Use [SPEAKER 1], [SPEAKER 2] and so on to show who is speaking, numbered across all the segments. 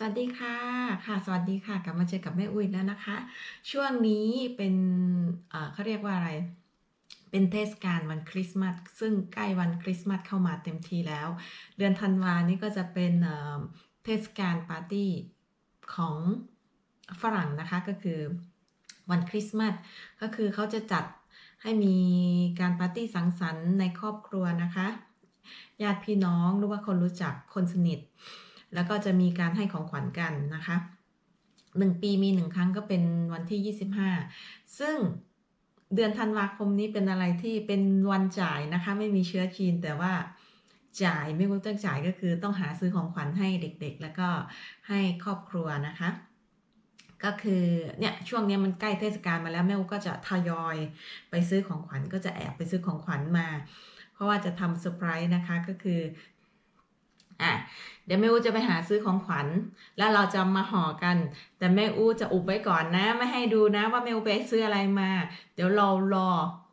[SPEAKER 1] สวัสดีค่ะค่ะ สวัสดีค่ะ กลับมาเจอกับแม่อุ้ยแล้วนะคะ ช่วงนี้เป็นเขาเรียกว่าอะไร เป็นเทศกาลวันคริสต์มาสซึ่งใกล้วันคริสต์มาสเข้ามาเต็มทีแล้ว เดือนธันวานี่ก็จะเป็นเอ่อเทศกาลปาร์ตี้ของฝรั่งนะคะก็คือวันคริสต์มาสก็คือเขาจะจัดให้มีการปาร์ตี้สังสรรค์ในครอบครัวนะคะญาติพี่น้องหรือว่าคนรู้จักคนสนิท แล้วก็จะมีการให้ของขวัญกันนะคะหนึ่งปีมีหนึ่งครั้งก็เป็นวันที่ 25 ซึ่งเดือนธันวาคมนี้เป็นอะไรที่เป็นวันจ่ายนะคะ ไม่มีเชื้อจีนแต่ว่าจ่ายไม่รู้ต้องจ่ายก็คือต้องหาซื้อของขวัญให้เด็กๆ แล้วก็ให้ครอบครัวนะคะ ก็คือเนี่ยช่วงนี้มันใกล้เทศกาลมาแล้วแม่อูก็จะทยอยไปซื้อของขวัญก็จะแอบไปซื้อของขวัญมา เพราะว่าจะทำเซอร์ไพรส์นะคะก็คือ อะเดี๋ยวแม่อู้จะไปหาซื้อของขวัญ แล้วเราจะมาห่อกัน แต่แม่อู้จะอุบไว้ก่อนนะ ไม่ให้ดูนะว่าแม่อู้ไปซื้ออะไรมา เดี๋ยวเรารอ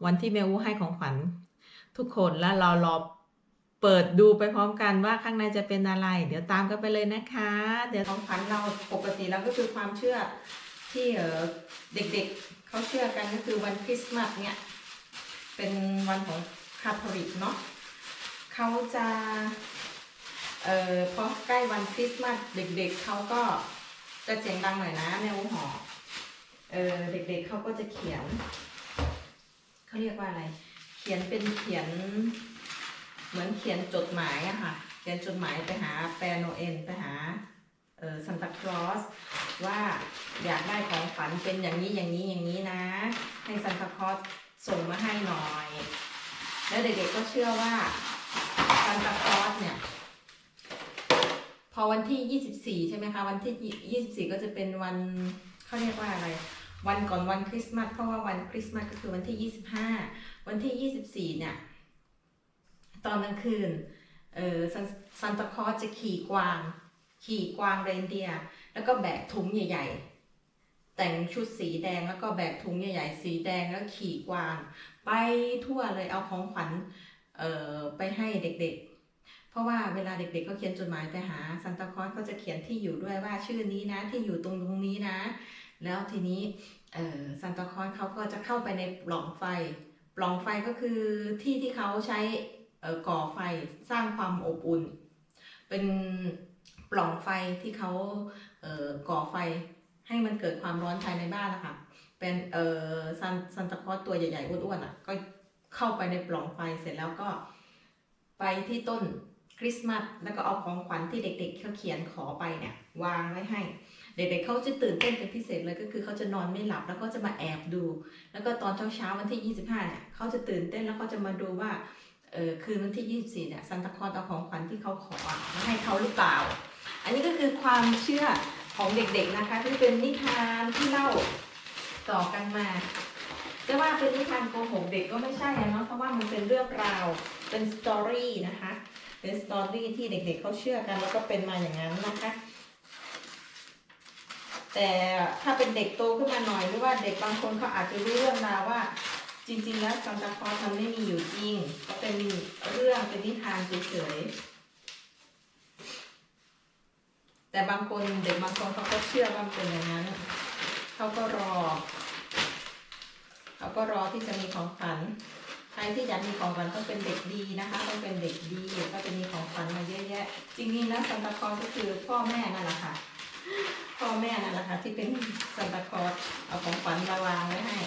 [SPEAKER 1] วันที่แม่อู้ให้ของขวัญ ทุกคนแล้วเรารอเปิดดูไปพร้อมกันว่าข้างในจะเป็นอะไร เดี๋ยวตามกันไปเลยนะคะ เดี๋ยวของขวัญเราปกติแล้วก็คือความเชื่อที่เออเด็กๆเขาเชื่อกันก็คือวันคริสต์มาสเนี่ยเป็นวันของคาทอลิกเนาะเขาจะ เออพอใกล้วันคริสต์มาสเด็กๆเขาก็จะเสียงดังหน่อยนะแมวหอเออเด็กๆเขาก็จะเขียนเขาเรียกว่าอะไร เขียนเป็นเขียน เหมือนเขียนจดหมายอะค่ะ เขียนจดหมายไปหาแปรโนเอลไปหาเออซันตาคลอสว่าอยากได้ของขวัญเป็นอย่างนี้อย่างนี้อย่างนี้นะ ให้ซันตาคลอสส่งมาให้หน่อย แล้วเด็กๆก็เชื่อว่าซันตาคลอสเนี่ย พอวันที่ 24 ใช่ไหมคะ วันที่ 24 ก็จะเป็นวันเขาเรียกว่าอะไร วันก่อนวันคริสต์มาสเพราะว่าวันคริสต์มาสก็คือวันที่ 25 วันที่ 24 เนี่ยตอนกลางคืนเออซันซันตาคอจะขี่กวาง ขี่กวางเรนเดียร์แล้วก็แบกถุงใหญ่ ๆ แต่งชุดสีแดงแล้วก็แบกถุงใหญ่ๆ สีแดงแล้วขี่กวาง ไปทั่วเลยเอาของขวัญเออไปให้เด็กๆ เพราะว่าเวลาเด็กๆเขาเขียนจดหมายไปหาซันตาคลอสเขาจะเขียนที่อยู่ด้วยว่าชื่อนี้นะที่อยู่ตรงตรงนี้นะ แล้วทีนี้ซันตาคลอสเขาก็จะเข้าไปในปล่องไฟ ปล่องไฟก็คือที่ที่เขาใช้ก่อไฟสร้างความอบอุ่น เป็นปล่องไฟที่เขาเก่อไฟให้มันเกิดความร้อนภายในบ้านนะคะเป็นเอ่อซันซันตาคอสตัวใหญ่ๆอ้วนๆอะก็เข้าไปในปล่องไฟเสร็จแล้วก็ไปที่ต้น คริสต์มาสแล้วก็เอาของขวัญที่เด็ก ๆเขาเขียนขอไปเนี่ยวางไว้ให้ เด็กๆเขาจะตื่นเต้นเป็นพิเศษเลยก็คือเขาจะนอนไม่หลับแล้วก็จะมาแอบดู แล้วก็ตอนเช้าๆวันที่ 25เนี่ยเขาจะตื่นเต้นแล้วเขาจะมาดูว่าเออคืนวันที่ 24เนี่ยซันตาคลอสเอาของขวัญที่เขาขอมาให้เขาหรือเปล่า อันนี้ก็คือความเชื่อของเด็กๆนะคะที่เป็นนิทานที่เล่าต่อกันมาจะว่าเป็นนิทานโกหกเด็กก็ไม่ใช่อะเนาะเพราะว่ามันเป็นเรื่องราวเป็นสตอรี่นะคะ เป็นสตอรี่ที่เด็กๆเขาเชื่อกันแล้วก็เป็นมาอย่างนั้นนะคะ แต่ถ้าเป็นเด็กโตขึ้นมาหน่อยหรือว่าเด็กบางคนเขาอาจจะรู้เรื่องราวว่า จริง ๆ แล้วซันตาคลอสมันไม่มีอยู่จริงก็เป็นเรื่องเป็นนิทานเฉยๆแต่บางคนเด็กบางคนเขาก็เชื่อว่ามันเป็นอย่างนั้นเขาก็รอ เขาก็รอที่จะมีของขวัญ ที่อยากมีของขวัญต้องเป็นเด็กดีนะคะต้องเป็นเด็กดีก็จะมีของขวัญมาเยอะแยะ จริงๆแล้วซันตาคลอสก็คือพ่อแม่นั่นแหละค่ะ พ่อแม่นั่นแหละค่ะที่เป็นซันตาคลอสเอาของขวัญมาวางไว้ให้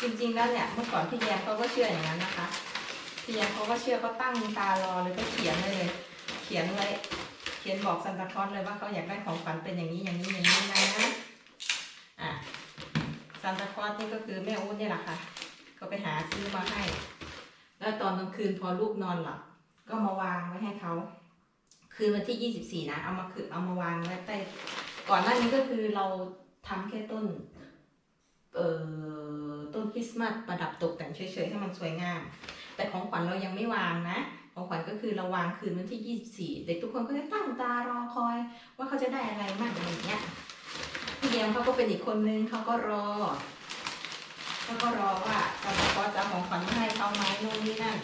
[SPEAKER 1] จริงๆแล้วเนี่ยเมื่อก่อนพี่แยมเขาก็เชื่ออย่างนั้นนะคะพี่แยมเขาก็เชื่อก็ตั้งตารอเลยก็เขียนเลย เขียนไว้เขียนบอกซันตาคลอสเลยว่าเขาอยากได้ของขวัญเป็นอย่างนี้อย่างนี้อย่างนี้นะอะซันตาคลอสนี่ก็คือแม่อู๊ดเนี่แหละค่ะ ก็ไปหาซื้อมาให้ แล้วตอนกลางคืนพอลูกนอนหลับก็มาวางไว้ให้เขา คืนวันที่24นะ เอามาคือเอามาวางไว้ใต้ก่อนหน้านี้ก็คือเราทำแค่ต้น เอ่อ ต้นคริสต์มาสประดับตกแต่งเฉยๆให้มันสวยงาม แต่ของขวัญเรายังไม่วางนะ ของขวัญก็คือเราวางคืนวันที่24เด็กทุกคนก็จะตั้งตารอคอย ว่าเขาจะได้อะไรมากอะไรอย่างเงี้ยพี่เดียมเขาก็เป็นอีกคนนึงเขาก็รอ แล้วก็รอว่าจะมาขอจะของขวัญให้เขาไหมนู่นนี่นั่น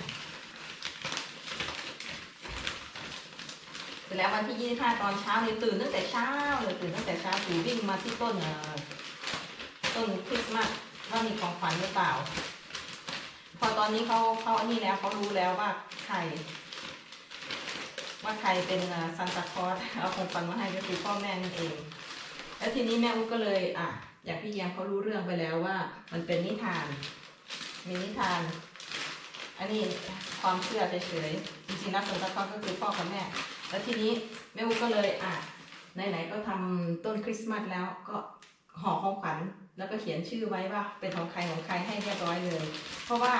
[SPEAKER 1] เสร็จแล้ววันที่ยี่ห้าตอนเช้าเลยตื่นตั้งแต่เช้าเลยตื่นตั้งแต่เช้าตื่นวิ่งมาที่ต้นต้นคริสต์มาสว่ามีของขวัญหรือเปล่า พอตอนนี้เขาเขาอันนี้แล้วเขารู้แล้วว่าใครว่าใครเป็นซันตาคลอสเอาของขวัญมาให้ก็คือพ่อแม่นั่นเอง แล้วทีนี้แม่อุ๊กก็เลยอะ อย่างพี่แยมเขารู้เรื่องไปแล้วว่า มันเป็นนิทาน มีนิทาน อันนี้ความเชื่อเฉยๆจริงๆแล้วซันตาคลอสก็คือพ่อกับแม่ แล้วทีนี้แม่อุก็เลยอะไหนๆก็ทำต้นคริสต์มาสแล้วก็ห่อของขวัญแล้วก็เขียนชื่อไว้ว่าเป็นของใครของใครให้เรียบร้อยเลย เพราะว่า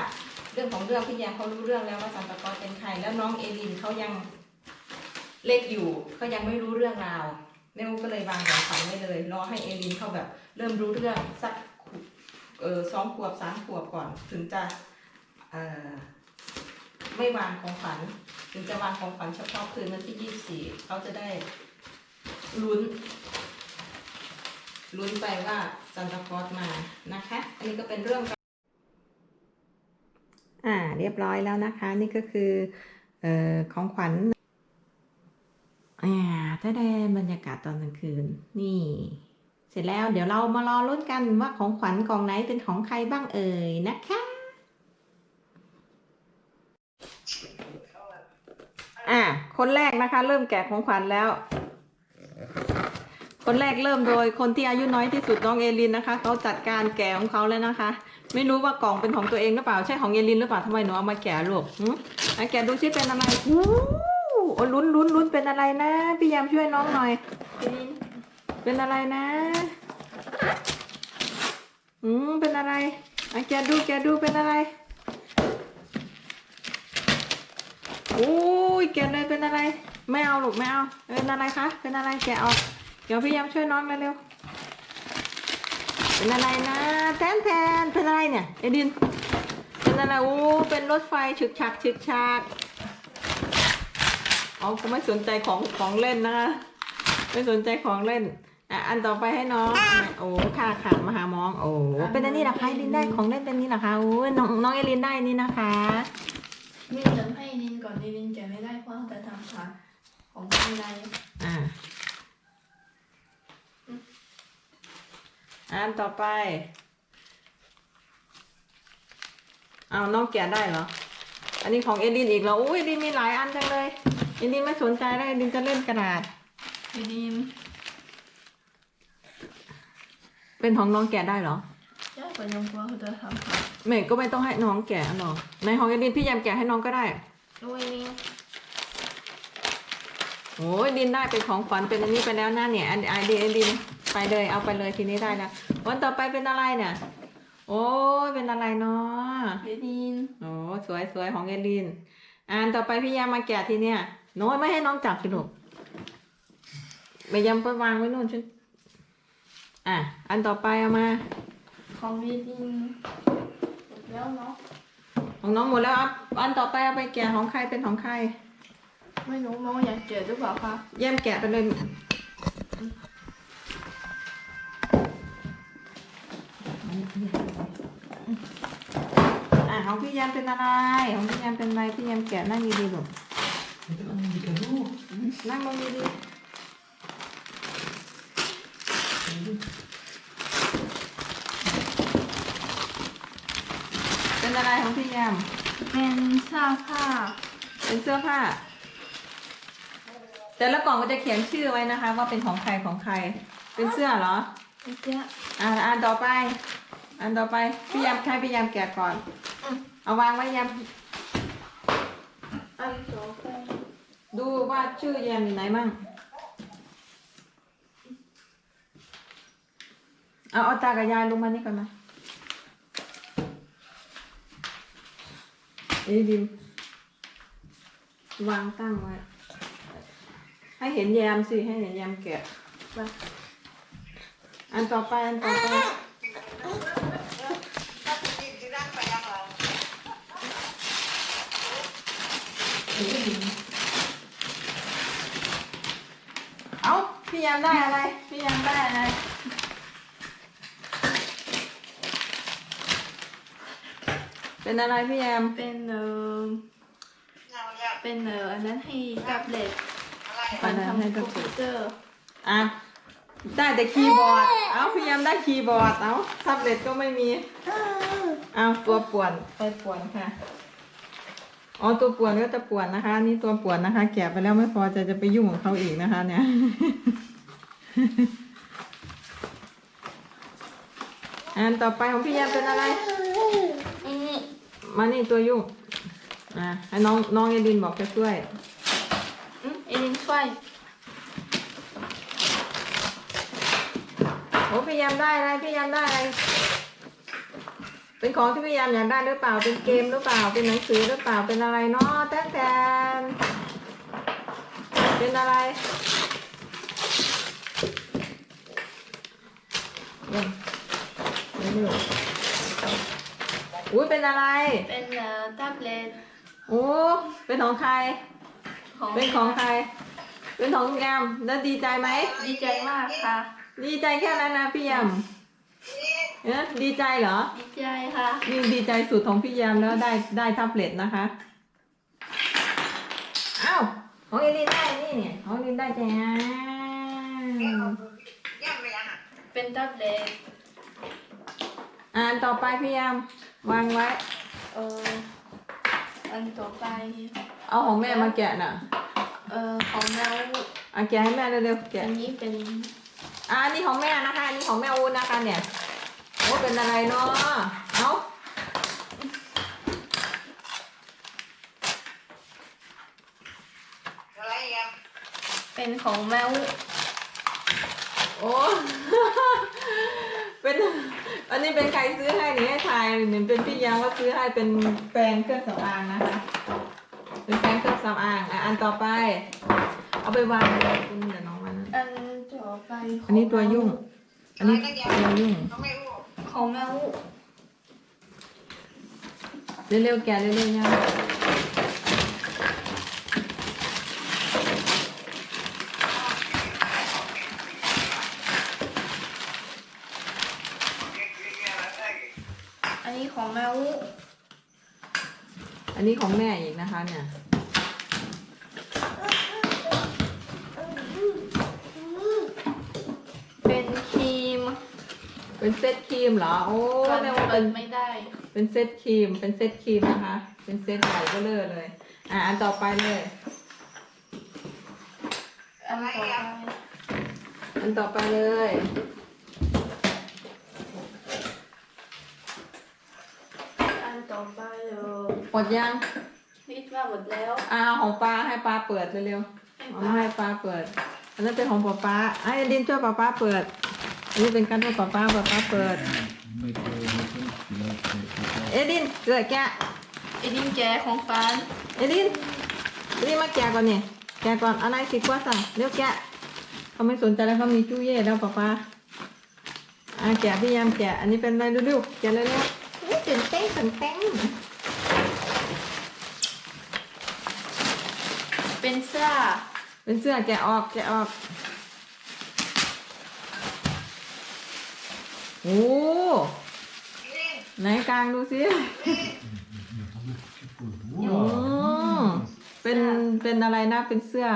[SPEAKER 1] เรื่องของเรื่องพี่แยมเขารู้เรื่องแล้วว่าซันตาคลอสเป็นใคร แล้วน้องเอลินเขายังเล็กอยู่เขายังไม่รู้เรื่องราวแม่อุ๊กก็เลยวางของขวัญไว้เลยรอให้เอลินเขาแบบ เริ่มรู้เรื่องสักเออสองขวบสามขวบก่อน ถึงจะเออไม่วางของขวัญถึงจะวางของขวัญเฉพาะคืนวันที่ยี่สี่เขาจะได้ลุ้นลุ้นไปว่าซันตาคลอสมานะคะ อันนี้ก็เป็นเรื่อง อ่า เรียบร้อยแล้วนะคะ นี่ก็คือเอ่อของขวัญอ่าถ้าได้บรรยากาศตอนกลางคืน นี่ เสร็จแล้วเดี๋ยวเรามารอลุ้นกันว่าของขวัญกล่องไหนเป็นของใครบ้างเอ่ยนะคะ อะ คนแรกนะคะ เริ่มแกะของขวัญแล้ว คนแรกเริ่มโดยคนที่อายุน้อยที่สุดน้องเอลินนะคะเขาจัดการแกะของเขาแล้วนะคะ ไม่รู้ว่ากล่องเป็นของตัวเองหรือเปล่าใช่ของเอลินหรือเปล่าทำไมหนูเอามาแกะลูกอะแกะดูซิเป็นอะไรอู้โอ้ลุ้นลุ้นลุ้นเป็นอะไรนะพี่ยามช่วยน้องหน่อย เป็นอะไรนะ อืม เป็นอะไรอะแกดูแกดูเป็นอะไรโอ้ยแกเลยเป็นอะไร ไม่เอาลูกไม่เอา เป็นอะไรคะ เป็นอะไรแกะออกเดี๋ยวพี่ยามช่วยน้องเร็วๆเป็นอะไรนะ แทนแทนเป็นอะไรเนี่ยเอดิน เป็นอะไรโอ้เป็นรถไฟฉึกฉักฉึกฉักเอาก็ไม่สนใจของของเล่นนะคะไม่สนใจของเล่น อะอันต่อไปให้น้อง โอ้ค่ะค่ะมาหามอง โอ้เป็นอันนี้เหรอคะเอลินได้ของเล่นเป็นนี้เหรอคะโอ้ยน้องน้องเอลินได้นี่นะคะ
[SPEAKER 2] ไม่จำให้ลินก่อนลินแกะไม่ได้เพราะจะทำค่ะของอะไร
[SPEAKER 1] อ่าอันต่อไป เอาน้องแกะได้เหรอ อันนี้ของเอดินอีกเหรออุ้ยเอดินมีหลายอันจังเลยเอดินไม่สนใจแล้วเอดินจะเล่นกระดาษ
[SPEAKER 2] ลิน
[SPEAKER 1] เป็นของน้องแกะได้เหรอ
[SPEAKER 2] ย่ากับยงกลัวเขาจะทำค่ะ
[SPEAKER 1] ไม่ก็ไม่ต้องให้น้องแกะหรอกในของเอดินพี่ยามแกะให้น้องก็ได้
[SPEAKER 2] ด้วยลิน
[SPEAKER 1] โอ้ยดินได้เป็นของขวัญเป็นอันนี้ไปแล้วนะเนี่ยอันไอเดียดินไปเลยเอาไปเลยทีนี้ได้แล้ววันต่อไปเป็นอะไรเนี่ยโอ้ยเป็นอะไรเนาะ
[SPEAKER 2] ลิน
[SPEAKER 1] โอ้สวยสวยของเอลินอ่านต่อไปพี่ยามมาแกะทีเนี่ยโน้ยไม่ให้น้องจับสิลูกไปยามไปวางไว้นู่นฉัน อะ อันต่อไปเอามา
[SPEAKER 2] ของลินหมดแล้วเนาะ
[SPEAKER 1] ของน้องหมดแล้วอะอันต่อไปเอาไปแกะของใครเป็นของใคร
[SPEAKER 2] ไม่รู้น้องอยากเจอหรือเปล่าคะ
[SPEAKER 1] เยี่ยมแกะไปเลยอะของพี่ยามเป็นอะไร ของพี่ยามเป็นอะไรพี่ยามแกะนั่งดีๆลูกนั่งลงดีๆ เป็นอะไรของพี่ยาม
[SPEAKER 2] เป็นเสื้อผ้า
[SPEAKER 1] เป็นเสื้อผ้า แต่ละกล่องก็จะเขียนชื่อไว้นะคะ ว่าเป็นของใครของใคร เป็นเสื้อเหรอ
[SPEAKER 2] เจ๊ะ
[SPEAKER 1] อ่าอันต่อไป อันต่อไปพี่ยามใช้พี่ยามแกะก่อน เอาวางไว้ยาม
[SPEAKER 2] อันต่อไป
[SPEAKER 1] ดูว่าชื่อยามอยู่ไหนมั่งเอาเอาตากับยายลงมานี่ก่อนนะ เอ้ยดิมวางตั้งไว้ ให้เห็นแยมสิ ให้เห็นแยมแกะไปอันต่อไป อันต่อไป เอาพี่ยามได้อะไร พี่ยามได้อะไร เป็นอะไรพี่ยาม
[SPEAKER 2] เป็นเออเป็นเอออันนั้นให้กับเด็ก
[SPEAKER 1] ไปเลย
[SPEAKER 2] ทำ
[SPEAKER 1] ให้
[SPEAKER 2] ค
[SPEAKER 1] ตั
[SPEAKER 2] อ
[SPEAKER 1] ว
[SPEAKER 2] ม
[SPEAKER 1] เปิ
[SPEAKER 2] พิ
[SPEAKER 1] ด
[SPEAKER 2] วเตอร์
[SPEAKER 1] อะ ได้แต่คีย์บอร์ด เอาพยายามได้คีย์บอร์ด เอาแท็บเล็ตก็ไม่มี เอาตัวป่วนไปป่วนค่ะ อ๋อตัวป่วนก็จะป่วนนะคะ นี่ตัวป่วนนะคะ แกะไปแล้วไม่พอใจจะไปยุ่งของเขาอีกนะคะ เนี่ย อันต่อไปของพี่ยามเป็นอะไร
[SPEAKER 2] อืม
[SPEAKER 1] มานี่ตัวยุ่งอะให้น้องน้องเอดินบอกจะช่วย
[SPEAKER 2] อืมเอลินช่วย
[SPEAKER 1] โอ้พี่ยามได้อะไรพี่ยามได้อะไร เป็นของที่พี่ยามอยากได้หรือเปล่า เป็นเกมหรือเปล่า เป็นหนังสือหรือเปล่า เป็นอะไรเนาะแตนแตนเป็นอะไรเร็วเร็ว อุ้ยเป็นอะไร
[SPEAKER 2] เป็นเอ่อแท็บเล็ต
[SPEAKER 1] โอ้ เป็นของใคร
[SPEAKER 2] ของ
[SPEAKER 1] เป็นของใคร เป็นของแอมแล้วดีใจไหม
[SPEAKER 2] ดีใจมากค่ะ
[SPEAKER 1] ดีใจแค่นั้นนะพี่ยามเอ๊ะดีใจเหรอ
[SPEAKER 2] ดีใจค่ะ
[SPEAKER 1] นี่ดีใจสุดของพี่ยามแล้วได้ได้แท็บเล็ตนะคะ เอ้าของเอลินได้นี่เนี่ยของเอลินได้จ้า
[SPEAKER 2] เป็นแท็บเล็ต
[SPEAKER 1] อ่านต่อไปพี่ยาม วางไว้
[SPEAKER 2] เอ่ออันต่อไป
[SPEAKER 1] เอาของแม่มาแกะน่ะ
[SPEAKER 2] เอ่อของเรา
[SPEAKER 1] อะแกะให้แม่เร็วๆแกะ
[SPEAKER 2] อันนี้เป็น
[SPEAKER 1] อ่าอันนี้ของแม่นะคะอันนี้ของแม่อูนนะคะเนี่ยโอ้เป็นอะไรเนาะเอ้า
[SPEAKER 2] เป็นของแมว
[SPEAKER 1] โอ้ เป็น อันนี้เป็นใครซื้อให้นี่ให้ทายนี่เป็นพี่ยามว่าซื้อให้เป็นแปรงเครื่องสำอางนะคะ เป็นแปรงเครื่องสำอางอะอันต่อไป เอาไปวางเลยคุณเดี๋ยวน้องมัน
[SPEAKER 2] อันต่อไป
[SPEAKER 1] อันนี้ตัวยุ่ง อันนี้ตัวยุ่ง
[SPEAKER 2] ของแมว
[SPEAKER 1] เร็วๆแกะเร็วๆเนี่ย
[SPEAKER 2] อันนี้ของแมว
[SPEAKER 1] อั นนี้ของแม่อีกนะคะเนี่ย
[SPEAKER 2] เป็นครีม
[SPEAKER 1] เป็นเซตครีมเหรอ โอ้
[SPEAKER 2] มัน
[SPEAKER 1] แม่ว่า
[SPEAKER 2] เปิ
[SPEAKER 1] เป็น
[SPEAKER 2] ดไม่ได้
[SPEAKER 1] เป็นเซตครีม เป็นเซตครีมนะคะ เป็นเซตใหญ่ก็เลยเลยอะอันต่อไปเลย
[SPEAKER 2] อันต่อไป
[SPEAKER 1] อันต่อไปเลย
[SPEAKER 2] อันต่อไปเออ
[SPEAKER 1] หมดยัง
[SPEAKER 2] คิดว่าหมดแล้ว
[SPEAKER 1] อ่าของป้าให้ป้าเปิดเร็วๆเอามาให้ป้าเปิด อันนั้นเป็นของป้าป้าไอ้ดินช่วยป้าป้าเปิด อันนี้เป็นการให้ป้าป้าป้าป้าเปิดเอดินเกิดแกะ
[SPEAKER 2] ไอ้ดินแกของฟัน
[SPEAKER 1] เอดินเอดินมาแกะก่อนเนี่ยแกะก่อนอะไรสิกว่าสั่งเร็วแกะเขาไม่สนใจแล้วเขามีจู้เย่แล้วป้าป้าอ่าแกะพี่ยามแกะอันนี้เป็นอะไรดูๆแกะเร็วๆอุ๊ยตื่นเต้นตื่นเต้น
[SPEAKER 2] เป็นเสื้อ
[SPEAKER 1] เป็นเสื้อแกะออกแกะออก โอ้ไหนกลางดูสิอืมเป็นเป็นอะไรนะเป็นเสื้อ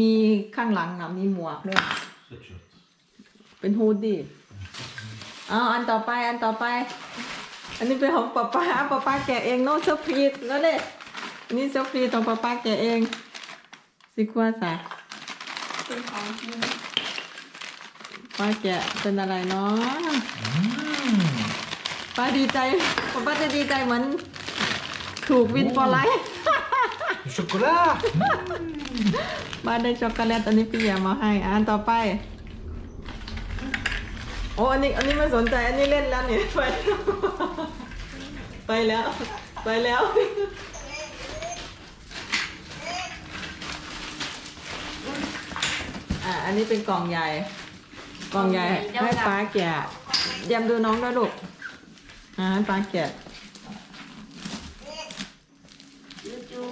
[SPEAKER 1] มีข้างหลังนะมีหมวกด้วยเป็นฮูดดี้อาอันต่อไปอันต่อไป อันนี้เป็นของป๊าป้าป๊าป้าแกะเองโน้ตเซอร์พรีสแล้วเนี่ย นนี่เซอร์พรีสของป๊าป้าแกะเองสิกว่าสะ
[SPEAKER 2] เป็นของจริง
[SPEAKER 1] ป้าแกะเป็นอะไรเนาะป้าดีใจป้าป้าจะดีใจเหมือนถูกวินฟอร์ไลท์
[SPEAKER 3] Chocolat
[SPEAKER 1] บ้านได้ช็อกโกแลตอันนี้พี่ยามาให้อ่านต่อไปโอ้อันนี้อันนี้ไม่สนใจอันนี้เล่นแล้วเนี่ยไปแล้ว ไปแล้ว อะอันนี้เป็นกล่องใหญ่ กล่องใหญ่ให้ป้าแกะเยี่ยมดูน้องด้วยลูกอ่าให้ป้าแกะ
[SPEAKER 2] ยูจู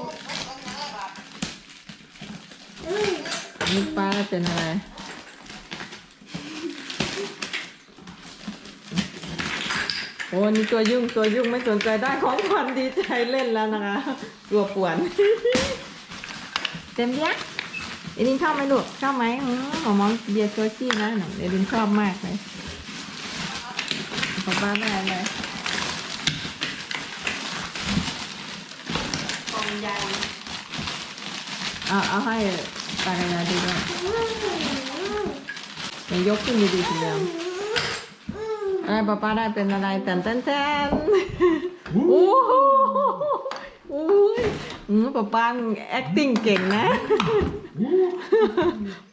[SPEAKER 1] นี่ป้าเป็นอะไรโอ้นี่ตัวยุ่งตัวยุ่งไม่สนใจได้ของขวัญดีใจเล่นแล้วนะคะ ตัวป่วน เต็มยัก เอลินชอบไหมลูกชอบไหมอืมหมอมองเบียร์โซชี่นะหนูเอลินชอบมากเลยขอบบ้านได้เลย
[SPEAKER 2] กล่องใหญ่
[SPEAKER 1] เอาเอาให้ตากระยาดูด้วยเดี๋ยวยกขึ้นดีๆทีเดียวอะไรป้าป้าได้เป็นอะไรแตนแตนแตนโอ้โหโอ้ยอืมป้าป้า acting เก่งนะ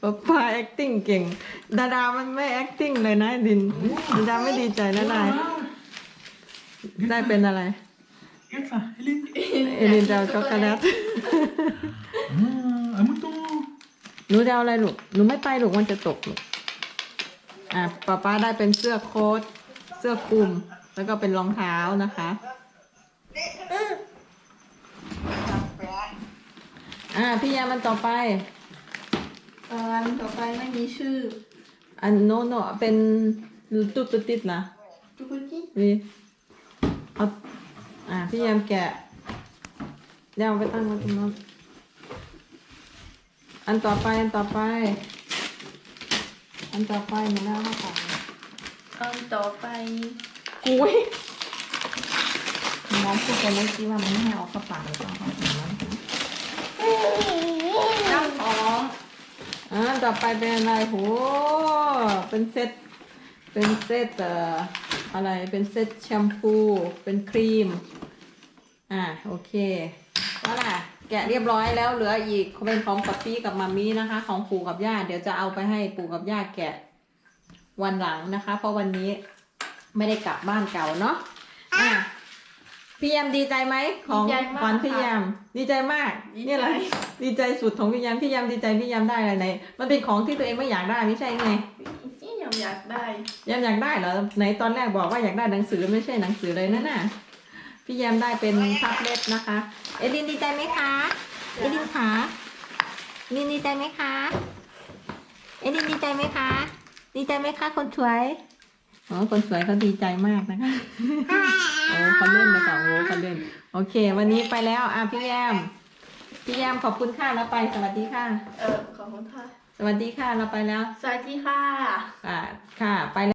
[SPEAKER 1] ป้าป้า acting เก่ง ดาดามันไม่ acting เลยนะดิน ดาดาไม่ดีใจนะนายได้เป็นอะไร
[SPEAKER 3] Eva, Elin.
[SPEAKER 1] เอลินจะเอาช็อกโกแลต
[SPEAKER 3] Ah, muito.
[SPEAKER 1] หนูจะเอาอะไรลูก หนูไม่ไปลูกมันจะตกลูก อะป๊าป้าได้เป็นเสื้อโค้ท เสื้อคลุม แล้วก็เป็นรองเท้านะคะ อะพี่ยามันต่อไป
[SPEAKER 2] เอ่ออันต่อไปไม่มีชื่อ
[SPEAKER 1] อันโนโนเป็นตุ๊ดตุ๊ดติดนะ
[SPEAKER 2] จุกุจิ
[SPEAKER 1] นี่เอาอะพี่ยามแกะเดี๋ยวเอาไปตั้งไว้ตรงนั้นอันต่อไปอันต่อไป อันต่อไปหนูแล้วเข้าไป
[SPEAKER 2] อันต่อไป
[SPEAKER 1] อุ้ยน้องพูดไปเมื่อกี้ว่ามันไม่ให้เอาเข้าปากเลยต้องเอาถึง
[SPEAKER 2] น้ำหอม
[SPEAKER 1] อ่าต่อไปเป็นอะไรโหเป็นเซต เป็นเซตเอ่ออะไร เป็นเซตแชมพู เป็นครีม อ่าโอเคว่าล่ะ แกะเรียบร้อยแล้วเหลืออีกเป็นของปัปปี้กับมามี่นะคะ ของปู่กับย่า เดี๋ยวจะเอาไปให้ปู่กับย่าแกะวันหลังนะคะ เพราะวันนี้ไม่ได้กลับบ้านเก่าเนาะ อะ พี่ยามดีใจไหมของ
[SPEAKER 2] ดีใจมาก
[SPEAKER 1] ขวัญพี่
[SPEAKER 2] ค่ะ
[SPEAKER 1] ยามดีใจมาก
[SPEAKER 2] ดีใจ
[SPEAKER 1] นี่อะไรดีใจสุดของพี่ยามพี่ยามดีใจพี่ยามได้อะไรไหนมันเป็นของที่ตัวเองไม่อยากได้ไม่ใช่ไง
[SPEAKER 2] ที่ยังอยากได้
[SPEAKER 1] ยามอยากได้เหรอไหนตอนแรกบอกว่าอยากได้หนังสือไม่ใช่หนังสือเลยนั่นน่ะพี่ยามได้เป็นแท็บเล็ตนะคะ เอลินดีใจไหมคะเอลินคะเอลินดีใจไหมคะเอลินดีใจไหมคะ ดีใจไหมคะคนสวย อ๋อคนสวยเขาดีใจมากนะคะโอ้เขาเล่นเลยค่ะโอ้เขาเล่น โอเค วันนี้ไปแล้วอะพี่แยมพี่แยมขอบคุณค่ะแล้วไปสวัสดีค่ะ
[SPEAKER 2] เออขอบคุณค่ะ
[SPEAKER 1] สวัสดีค่ะเราไปแล้ว
[SPEAKER 2] สวัสดีค่ะ
[SPEAKER 1] อ่าค่ะไปแล้ว